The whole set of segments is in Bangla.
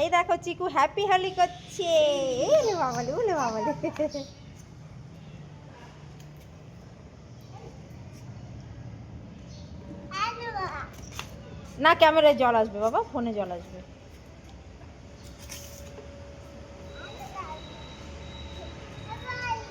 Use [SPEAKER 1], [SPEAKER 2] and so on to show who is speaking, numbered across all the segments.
[SPEAKER 1] এই দেখো চিকু হ্যাপি হোলি করছে। ওলে বাবালে বাবালে না ক্যামেরায় জল আসবে বাবা ফোনে জল আসবে।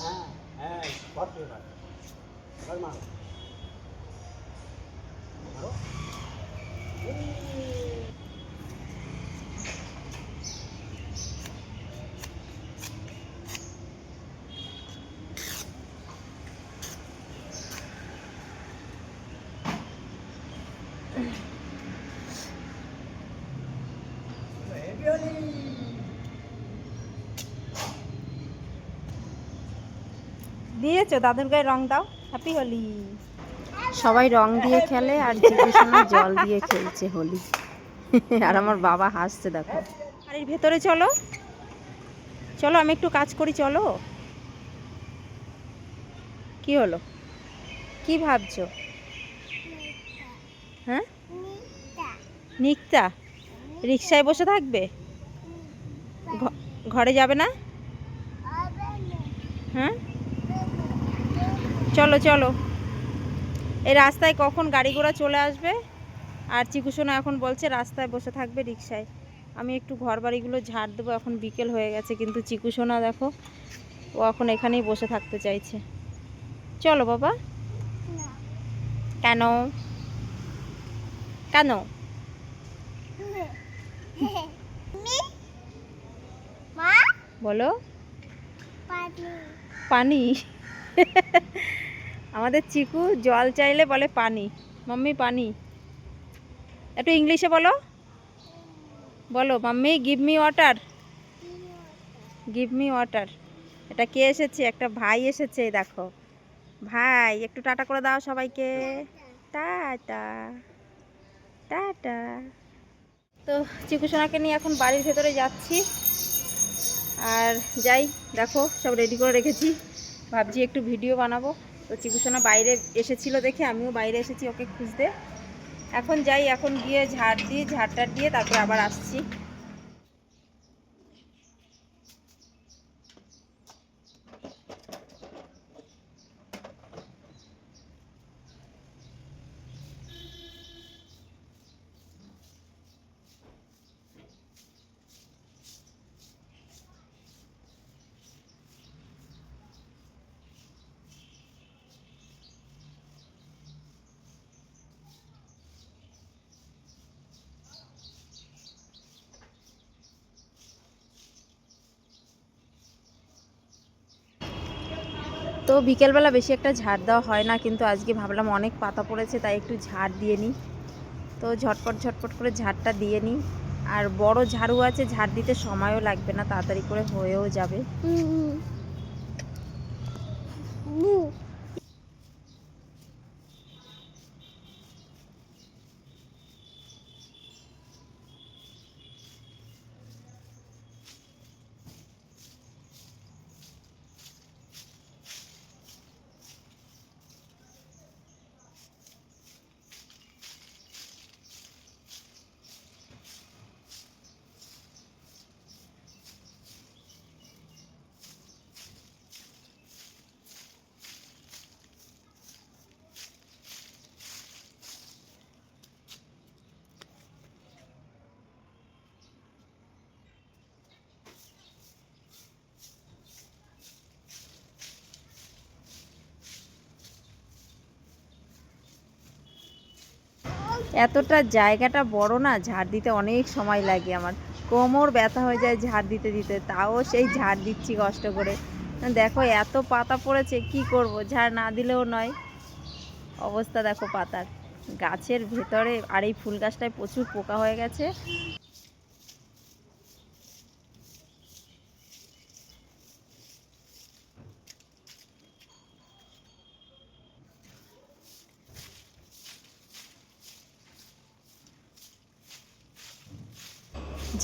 [SPEAKER 2] হ্যাঁ হ্যাঁ ভরপুর এবার এবার মারো মারো হেভি হলি
[SPEAKER 1] দিয়েছ? দাদুর গায়ে রং দাও। হ্যাপি হোলি সবাই রং দিয়ে খেলে আর জল দিয়ে খেলছে হোলি। আর আমার বাবা হাসছে দেখো। বাড়ির ভেতরে চলো। চলো আমি একটু কাজ করি চলো। কি হলো? কি ভাবছ? হ্যাঁ? নিকতা। রিক্সায় বসে থাকবে? ঘরে যাবে না? হ্যাঁ? চলো চলো। এই রাস্তায় কখন গাড়ি ঘোড়া চলে আসবে? আর চিকুসোনা এখন বলছে রাস্তায় বসে থাকবে রিক্সায়। আমি একটু ঘর বাড়িগুলো ঝাড় দেবো এখন বিকেল হয়ে গেছে কিন্তু চিকুসোনা দেখো ও এখন এখানেই বসে থাকতে চাইছে। চলো বাবা। কেন? কেন? বলো। পানি? আমাদের চিকু জল চাইলে বলে পানি। মাম্মি, পানি। একটু ইংলিশে বলো। বলো, mummy give me water give me water এটা কে এসেছে? একটা ভাই এসেছে দেখো। ভাই, একটু টাটা করে দাও সবাইকে। টাটা। টাটা। তো চিকু সোনাকে নিয়ে এখন বাড়ির ভেতরে যাচ্ছি। আর যাই, দেখো, সব রেডি করে রেখেছি। ভাবছি একটু ভিডিও বানাবো। তো চিকুসোনা বাইরে এসেছিল দেখে আমিও বাইরে এসেছি ওকে খুঁজতে। এখন যাই, এখন গিয়ে ঝাড় দিয়ে ঝাড় দিয়ে তারপরে আবার আসছি। তো বিকেলবেলা বেশি একটা ঝাড় দেওয়া হয় না, কিন্তু আজকে ভাবলাম অনেক পাতা পড়েছে, তাই একটু ঝাড় দিয়ে নিই। তো ঝটপট ঝটপট করে ঝাড়টা দিয়ে নিই। আর বড় ঝাড়ু আছে, ঝাড় দিতে সময়ও লাগবে না, তাড়াতাড়ি করে হয়েও যাবে। এতটা জায়গাটা বড় না, ঝাড় দিতে অনেক সময় লাগে আমার। কোমর ব্যথা হয়ে যায় ঝাড় দিতে দিতে, তাও সেই ঝাড় দিচ্ছি কষ্ট করে। দেখো এত পাতা পড়েছে, কি করব? ঝাড় না দিলেও নয়। অবস্থা দেখো পাতার। গাছের ভেতরে আর এই ফুল গাছটায় প্রচুর পোকা হয়ে গেছে।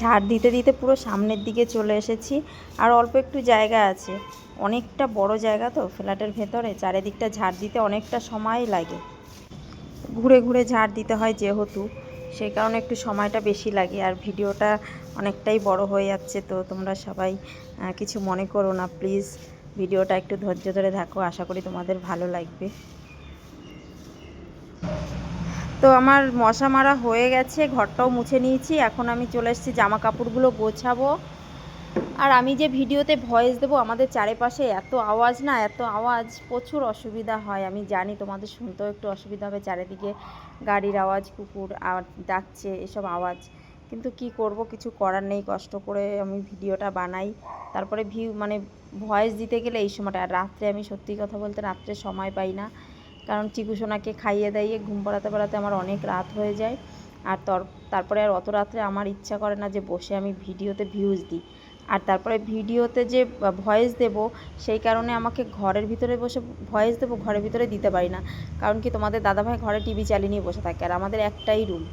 [SPEAKER 1] ঝাড় দিতে দিতে পুরো সামনের দিকে চলে এসেছি। আর অল্প একটু জায়গা আছে। অনেকটা বড় জায়গা তো ফ্ল্যাটের ভেতরে। চারিদিকটা ঝাড় দিতে অনেকটা সময় লাগে। ঘুরে ঘুরে ঝাড় দিতে হয় যেহেতু। সেই কারণে একটু সময়টা বেশি লাগে। আর ভিডিওটা অনেকটাই বড় হয়ে যাচ্ছে তো তোমরা সবাই কিছু মনে করো না। প্লিজ, ভিডিওটা একটু ধৈর্য ধরে থাকো আশা করি তোমাদের ভালো লাগবে। তো আমার মশা মারা হয়ে গেছে, ঘরটাও মুছে নিয়েছি, এখন আমি চলে এসেছি জামা কাপড়গুলো গোছাবো। আর আমি যে ভিডিওতে ভয়েস দেবো, আমাদের চারিপাশে এত আওয়াজ না, এত আওয়াজ, প্রচুর অসুবিধা হয়। আমি জানি তোমাদের শুনতেও একটু অসুবিধা হবে, চারিদিকে গাড়ির আওয়াজ, কুকুর ডাকছে, এসব আওয়াজ। কিন্তু কি করব, কিছু করার নেই, কষ্ট করে আমি ভিডিওটা বানাই। তারপরে ভিউ মানে ভয়েস দিতে গেলে এই সময়টা, আর রাত্রে আমি সত্যি কথা বলতে রাত্রে সময় পাই না। কারণ চিকুসোনাকে খাইয়ে দাইয়ে ঘুম পাড়াতে পাড়াতে আমার অনেক রাত হয়ে যায়। আর তর- তারপরে আর অত রাত্রে আমার ইচ্ছা করে না যে বসে আমি ভিডিওতে ভিউজ দিই। আর তারপরে ভিডিওতে যে ভয়েস দেব, সেই কারণে আমাকে ঘরের ভিতরে বসে ভয়েস দেবো, ঘরের ভিতরে দিতে পারি না। কারণ কি তোমাদের দাদাভাই ঘরে টিভি চালিয়ে নিয়ে বসে থাকে, আর আমাদের একটাই রুম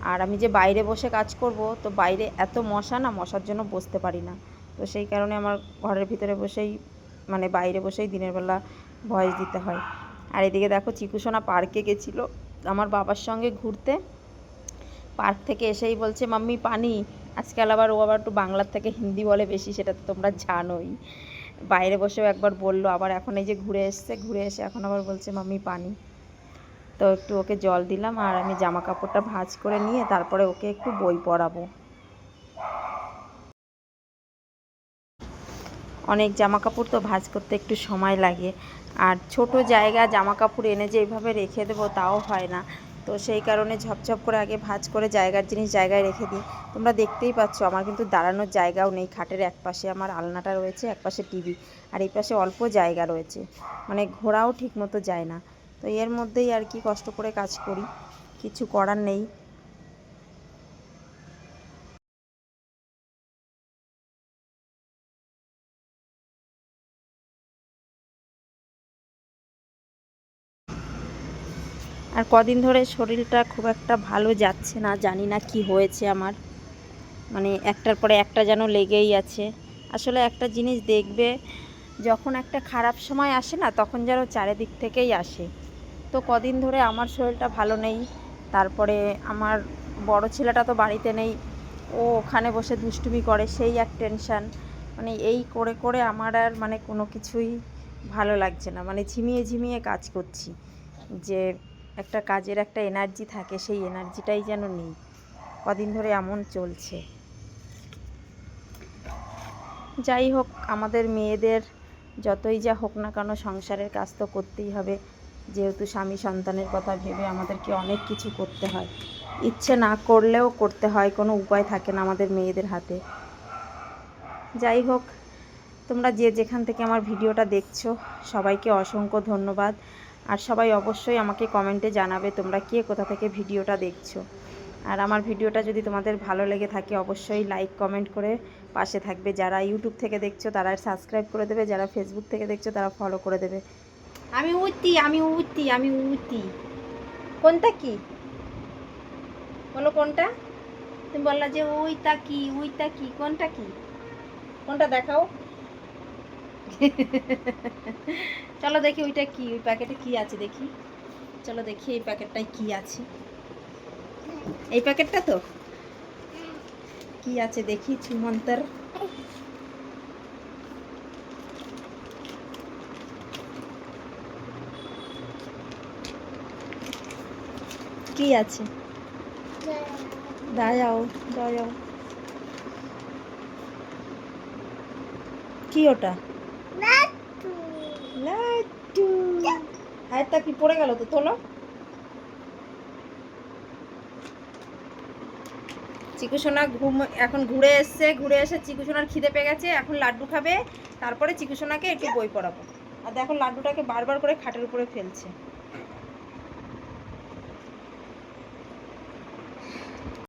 [SPEAKER 1] আর আমি যে বাইরে বসে কাজ করব, তো বাইরে এত মশা না, মশার জন্য বসতে পারি না। তো সেই কারণে আমার ঘরের ভিতরে বসেই মানে বাইরে বসেই দিনের বেলা ভয়েস দিতে হয়। আর এদিকে দেখো চিকুসোনা পার্কে গেছিল আমার বাবার সঙ্গে ঘুরতে। পার্ক থেকে এসেই বলছে, মাম্মি, পানি। আজকাল আবার ও আবার একটু বাংলার থেকে হিন্দি বলে বেশি, সেটা তো তোমরা জানোই। বাইরে বসেও একবার বলল, আবার এখন এই যে ঘুরে এসছে, ঘুরে এসে এখন আবার বলছে, মাম্মি, পানি। তো একটু ওকে জল দিলাম আর আমি জামা কাপড়টা ভাঁজ করে নিয়ে তারপরে ওকে একটু বই পড়াবো। অনেক জামা কাপড় তো ভাঁজ করতে একটু সময় লাগে। আর ছোট জায়গা জামা কাপড় এনে যে এইভাবে রেখে দেবো তাও হয় না। তো সেই কারণে ঝপঝপ করে আগে ভাঁজ করে জায়গার জিনিস জায়গায় রেখে দিই। তোমরা দেখতেই পাচ্ছ আমার কিন্তু দাঁড়ানোর জায়গাও নেই। খাটের এক পাশে আমার আলনাটা রয়েছে এক পাশে টিভি, আর এই পাশে অল্প জায়গা রয়েছে। মানে ঘোরাও ঠিক মতো যায় না। তো এর মধ্যেই আর কি কষ্ট করে কাজ করি। কিছু করার নেই। আর কদিন ধরে শরীরটা খুব একটা ভালো যাচ্ছে না, জানি না কি হয়েছে আমার। মানে একটার পরে একটা যেন লেগেই আছে। আসলে একটা জিনিস দেখবে, যখন একটা খারাপ সময় আসে না, তখন যেন চারিদিক থেকেই আসে। তো কদিন ধরে আমার শরীরটা ভালো নেই, তারপরে আমার বড় ছেলেটা তো বাড়িতে নেই, ও ওখানে বসে দুষ্টুমি করে, সেই এক টেনশান। মানে এই করে করে আমার আর মানে কোনো কিছুই ভালো লাগছে না। মানে ঝিমিয়ে ঝিমিয়ে কাজ করছি যে একটা কাজের একটা এনার্জি থাকে, সেই এনার্জিটাই যেন নেই। কদিন ধরে এমন চলছে। যাই হোক, আমাদের মেয়েদের যতই যা হোক না কেন সংসারের কাজ তো করতেই হবে। যেহেতু স্বামী সন্তানের কথা ভেবে আমাদেরকে অনেক কিছু করতে হয়। ইচ্ছে না করলেও করতে হয়, কোনো উপায় থাকে না আমাদের মেয়েদের হাতে। যাই হোক, তোমরা যে যেখান থেকে আমার ভিডিওটা দেখছ, সবাইকে অসংখ্য ধন্যবাদ। আর সবাই অবশ্যই আমাকে কমেন্টে জানাবে তোমরা কে কোথা থেকে ভিডিওটা দেখছ। আর আমার ভিডিওটা যদি তোমাদের ভালো লেগে থাকে, অবশ্যই লাইক কমেন্ট করে পাশে থাকবে। যারা ইউটিউব থেকে দেখছ, তারা সাবস্ক্রাইব করে দেবে। যারা ফেসবুক থেকে দেখছ, তারা ফলো করে দেবে। আমি উঠতি আমি উঠতি আমি উঠতি কোনটা কি? বলো কোনটা? তুমি বললা যে ওইটা কি ওইটা কি, কোনটা কি? কোনটা দেখাও? চলো দেখি ওইটা কি, ওই প্যাকেটে কি আছে দেখি। চলো দেখি এই প্যাকেটটায় কি আছে। এই প্যাকেটটা তো? কি আছে দেখি, চুমন্তর। কি আছে? দাঁড়াও দাঁড়াও। কি ওটা? লাড্ডু হাতটা কি পড়ে গেল তো? তোলো। চিকুসোনা ঘুম এখন ঘুরে এসছে, ঘুরে এসে চিকুসোনার খিদে পেয়ে গেছে, এখন লাড্ডু খাবে, তারপরে চিকুসোনাকে একটু বই পড়াবো। আর দেখো, লাড্ডুটাকে বারবার করে খাটের উপরে ফেলছে।